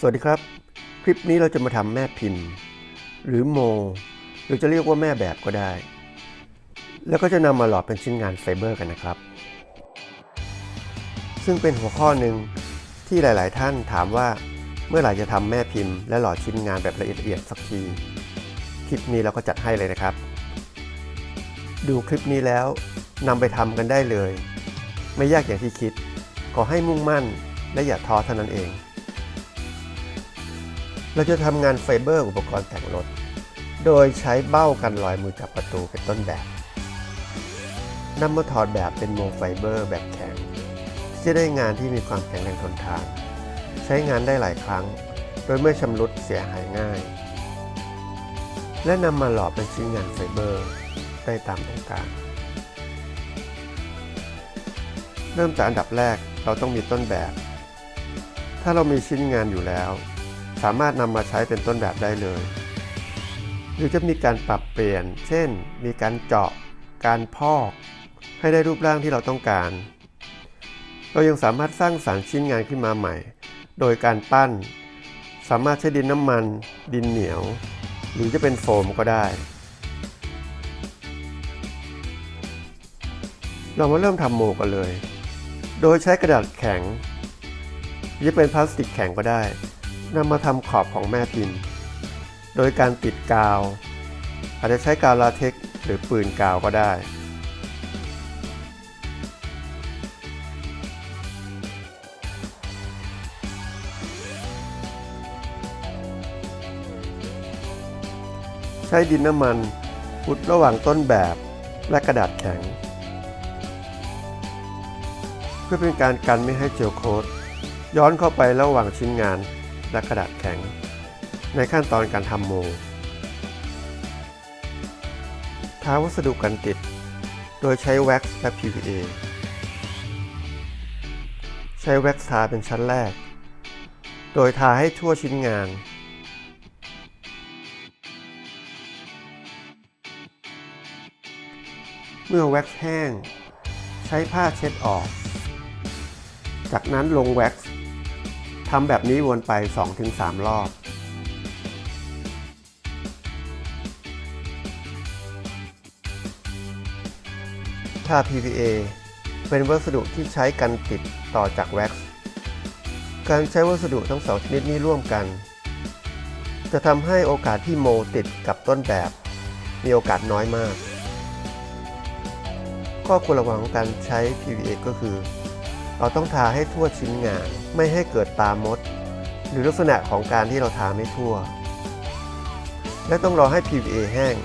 สวัสดีครับ คลิปนี้เราจะมาทำแม่พิมพ์ หรือโมหรือจะเรียกว่าแม่แบบก็ได้ แล้วก็จะนำมาหล่อเป็นชิ้นงานไฟเบอร์กันนะครับ ซึ่งเป็นหัวข้อหนึ่งที่หลาย ๆ ท่านถามว่าเมื่อไหร่จะทำแม่พิมพ์และหล่อชิ้นงานแบบละเอียดๆสักที คลิปนี้เราก็จัดให้เลยนะครับ ดูคลิปนี้แล้วนำไปทำกันได้เลย ไม่ยากอย่างที่คิด ขอให้มุ่งมั่นและอย่าท้อเท่านั้นเอง เราจะทำงานไฟเบอร์อุปกรณ์แต่งรถ โดยใช้เบ้ากันรอยมือจับประตูเป็นต้นแบบนำมาถอดแบบเป็นโมไฟเบอร์แบบแข็งที่จะได้งานที่มีความแข็งแรงทนทาน ใช้งานได้หลายครั้ง โดยไม่ชำรุดเสียหายง่าย และนำมาหล่อเป็นชิ้นงานไฟเบอร์ได้ตามต้องการ เริ่มจากอันดับแรกเราต้องมีต้นแบบ ถ้าเรามีชิ้นงานอยู่แล้ว สามารถนำมาใช้เป็นต้นแบบได้เลย หรือจะมีการปรับเปลี่ยน เช่น มีการเจาะ การพอก ให้ได้รูปร่างที่เราต้องการ เรายังสามารถสร้างสารรค์ชิ้นงานขึ้นมาใหม่ โดยการปั้น สามารถใช้ดินน้ำมัน ดินเหนียว หรือจะเป็นโฟมก็ได้ เรามาเริ่มทำโมกันเลย โดยใช้กระดาษแข็ง หรือเป็นพลาสติกแข็งก็ได้ นำมาทำขอบของแม่พิมพ์ โดยการติดกาว อาจจะใช้กาวลาเท็กหรือปืนกาวก็ได้ ใช้ดินน้ำมันอุดระหว่างต้นแบบและกระดาษแข็ง เพื่อเป็นการกันไม่ให้เจลโคตย้อนเข้าไประหว่างชิ้นงาน และกระดาษแข็ง ในขั้นตอนการทำโมทาวัสดุกันติด โดยใช้แว็กซ์และ PVA ใช้แว็กซ์ทาเป็นชั้นแรก โดยทาให้ทั่วชิ้นงานเมื่อแว็กซ์แห้ง ใช้ผ้าเช็ดออก จากนั้นลงแว็กซ์ ทำแบบนี้วนไป 2-3 รอบ ถ้า PVA เป็นวัสดุที่ใช้กันติดต่อจากแว็กซ์ การใช้วัสดุทั้งสองชนิดนี้ร่วมกัน จะทำให้โอกาสที่โมติดกับต้นแบบ มีโอกาสน้อยมาก ข้อควรระวังของการใช้ PVA ก็คือ เราต้องทาให้ทั่วชิ้นงาน ไม่ให้เกิดตามด หรือลักษณะของการที่เราทาไม่ทั่ว และต้องรอให้ PVA แห้ง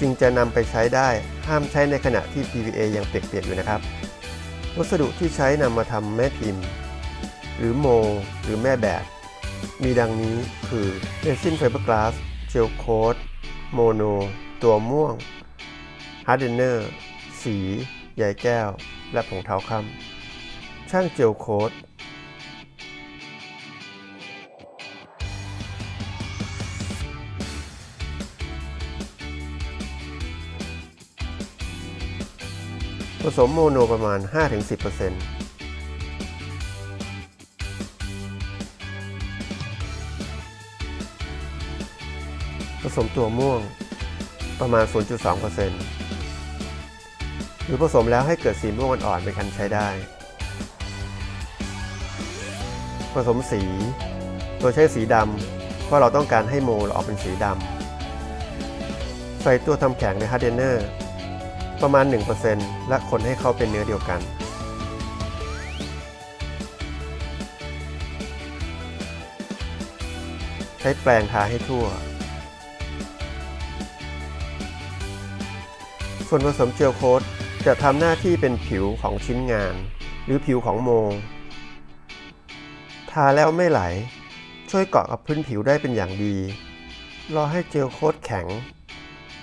จึงจะนำไปใช้ได้ห้ามใช้ในขณะที่ PVA ยังเปียกๆอยู่นะครับ วัสดุที่ใช้นำมาทำแม่พิมพ์ หรือโม หรือแม่แบบ มีดังนี้คือเรซินไฟเบอร์กลาสเจลโคดโมโน ตัวม่วงฮาร์ดเดนเนอร์ สี ใยแก้ว และผงเท้าค่ำ ช่างเจลโค้ดผสมโมโนประมาณ 5-10%ผสมตัวม่วงประมาณ 0.2%หรือผสมแล้วให้เกิดสีม่วงอ่อนๆเป็นคันใช้ได้ ผสมสี โดยใช้สีดำเพราะเราต้องการให้โมเราออกเป็นสีดำใส่ตัวทำแข็งในฮาร์ดเดนเนอร์ประมาณ 1%และคนให้เข้าเป็นเนื้อเดียวกัน ใช้แปรงทาให้ทั่ว ส่วนผสมเจลโคตจะทำหน้าที่เป็นผิวของชิ้นงาน หรือผิวของโมทาแล้วไม่ไหล ช่วยเกาะกับพื้นผิวได้เป็นอย่างดี รอให้เจลโคตแข็ง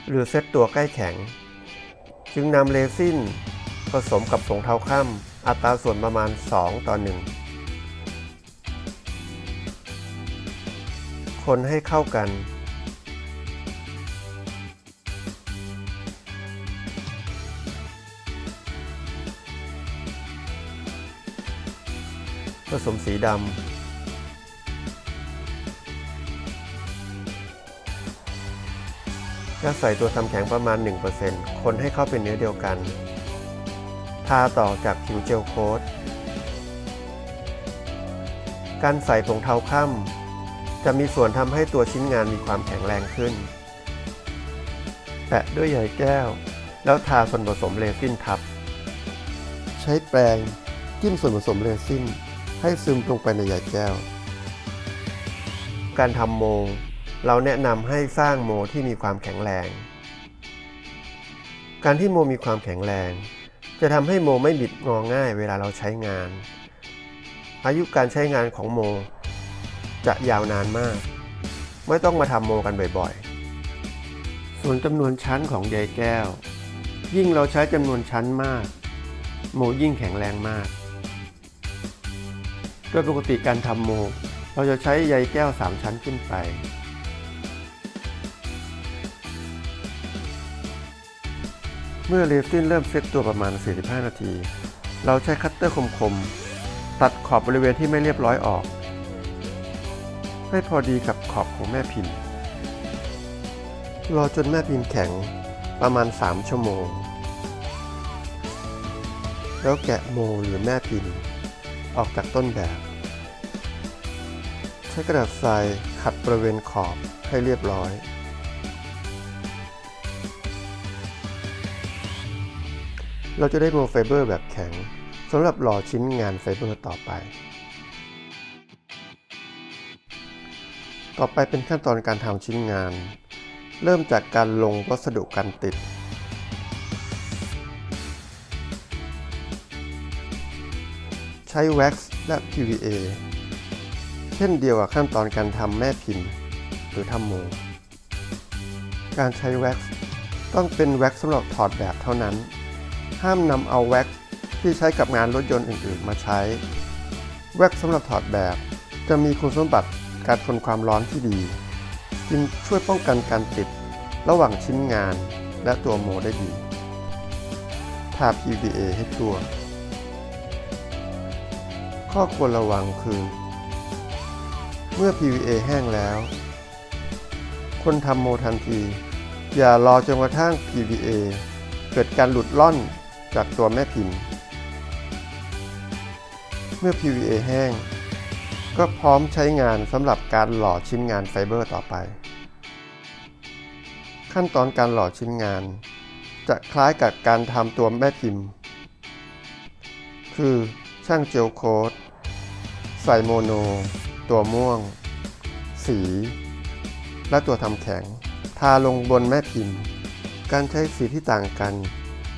หรือเซตตัวใกล้แข็ง จึงนำเรซินผสมกับผงเท้าค่ำอัตราส่วนประมาณ 2 ต่อ 1 คนให้เข้ากัน ผสมสีดำแล้วใส่ตัวทำแข็งประมาณ 1%คนให้เข้าเป็นเนื้อเดียวกัน ทาต่อจากผิวเจลโค้ตการใส่ผงเทาค่ำจะมีส่วนทำให้ตัวชิ้นงานมีความแข็งแรงขึ้น แปะด้วยใยแก้ว แล้วทาส่วนผสมเรซินทับ ใช้แปรงจิ้มส่วนผสมเรซิน ให้ซึมลงไปในใยแก้ว การทำโม เราแนะนำให้สร้างโมที่มีความแข็งแรง การที่โมมีความแข็งแรง จะทำให้โมไม่บิดงอง่ายเวลาเราใช้งาน อายุการใช้งานของโม จะยาวนานมาก ไม่ต้องมาทำโมกันบ่อยๆ ส่วนจำนวนชั้นของใยแก้ว ยิ่งเราใช้จำนวนชั้นมาก โมยิ่งแข็งแรงมาก โดยปกติการทำโม เราจะใช้ใยแก้ว 3 ชั้นขึ้นไป เมื่อเรซินเริ่มเซตตัวประมาณ 45 นาที เราใช้คัตเตอร์คมๆ ตัดขอบบริเวณที่ไม่เรียบร้อยออก ให้พอดีกับขอบของแม่พิมพ์ รอจนแม่พิมพ์แข็งประมาณ 3 ชั่วโมง แล้วแกะโมหรือแม่พิมพ์ ออกจากต้นแบบ ใช้กระดาษทรายขัดบริเวณขอบให้เรียบร้อย เราจะได้โมไฟเบอร์แบบแข็งสำหรับหล่อชิ้นงานไฟเบอร์ต่อไป ต่อไปเป็นขั้นตอนการทำชิ้นงาน เริ่มจากการลงวัสดุกันติด ใช้แว็กซ์และ PVA เช่นเดียวกับขั้นตอนการทำแม่พิมพ์ หรือทำโม การใช้แว็กซ์ต้องเป็นแว็กซ์สำหรับถอดแบบเท่านั้น ห้ามนำเอาแว็กซ์ที่ใช้กับงานรถยนต์อื่นๆ มาใช้ แว็กซ์สำหรับถอดแบบ จะมีคุณสมบัติการทนความร้อนที่ดี จึงช่วยป้องกันการติดระหว่างชิ้นงานและตัวโมได้ดี ทา PVA ให้ทั่ว ข้อควรระวังคือ เมื่อ PVA แห้งแล้ว คนทำโมทันที อย่ารอจนกระทั่ง PVA เกิดการหลุดล่อนจากตัวแม่พิมพ์ เมื่อ PVA แห้ง ก็พร้อมใช้งานสำหรับการหล่อชิ้นงานไฟเบอร์ต่อไป ขั้นตอนการหล่อชิ้นงาน จะคล้ายกับการทำตัวแม่พิมพ์ คือช่างเจลโค้ด ใส่โมโน ตัวม่วง สี และตัวทำแข็ง ทาลงบนแม่พิมพ์ การใช้สีที่ต่างกัน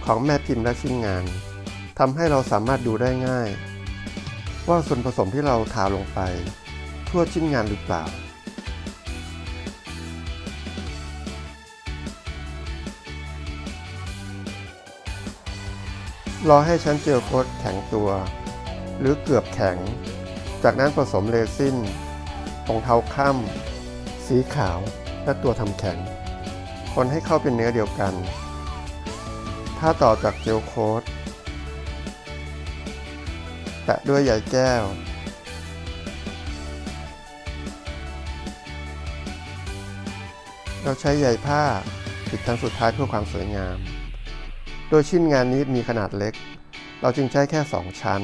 ของแม่พิมพ์และชิ้นงานทำให้เราสามารถดูได้ง่าย ว่าส่วนผสมที่เราทาลงไป ทั่วชิ้นงานหรือเปล่า รอให้ชั้นเจลโค้ดแข็งตัว หรือเกือบแข็ง จากนั้นผสมเรซินผงเทาค่ำสีขาว และตัวทำแข็ง คนให้เข้าเป็นเนื้อเดียวกัน ถ้าต่อจากเจลโค้ดแปะด้วยใยแก้ว เราใช้ใยผ้าปิดทั้งสุดท้ายเพื่อความสวยงาม โดยชิ้นงานนี้มีขนาดเล็ก เราจึงใช้แค่ 2 ชั้น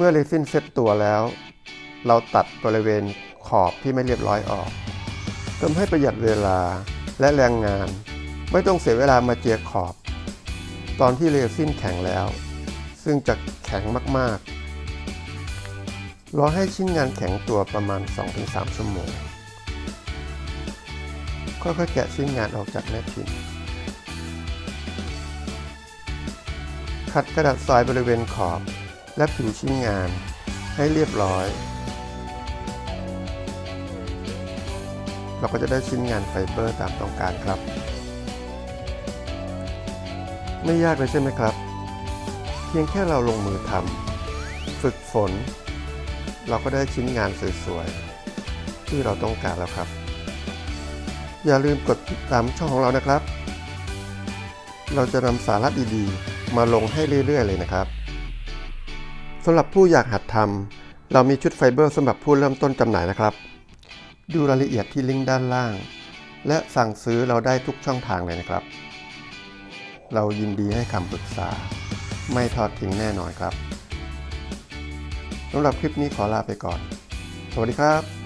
เมื่อเรซินเซ็ตตัวแล้ว เราตัดบริเวณขอบที่ไม่เรียบร้อยออกทำให้ประหยัดเวลาและแรงงาน ไม่ต้องเสียเวลามาเจียขอบ ตอนที่เรซินแข็งแล้ว ซึ่งจะแข็งมากๆ รอให้ชิ้นงานแข็งตัวประมาณ 2-3 ชั่วโมง ค่อยๆแกะชิ้นงานออกจากแม่พิมพ์ขัดกระดาษทรายบริเวณขอบ และผิวชิ้นงานให้เรียบร้อย เราก็จะได้ชิ้นงานไฟเบอร์ตามต้องการครับ ไม่ยากเลยใช่ไหมครับ เพียงแค่เราลงมือทำฝึกฝน เราก็ได้ชิ้นงานสวยๆที่เราต้องการแล้วครับ อย่าลืมกดติดตามช่องของเรานะครับ เราจะนำสาระดีๆ มาลงให้เรื่อยๆ เลยนะครับำหรับผู้อยากหัดทำเรามีชุดไฟเบอร์สำหรับผู้เริ่มต้นจำหน่ายนะครับ ดูรายละเอียดที่ลิงก์ด้านล่าง และสั่งซื้อเราได้ทุกช่องทางเลยนะครับ เรายินดีให้คำปรึกษา ไม่ทอดทิ้งแน่นอนครับสำหรับคลิปนี้ขอลาไปก่อน สวัสดีครับ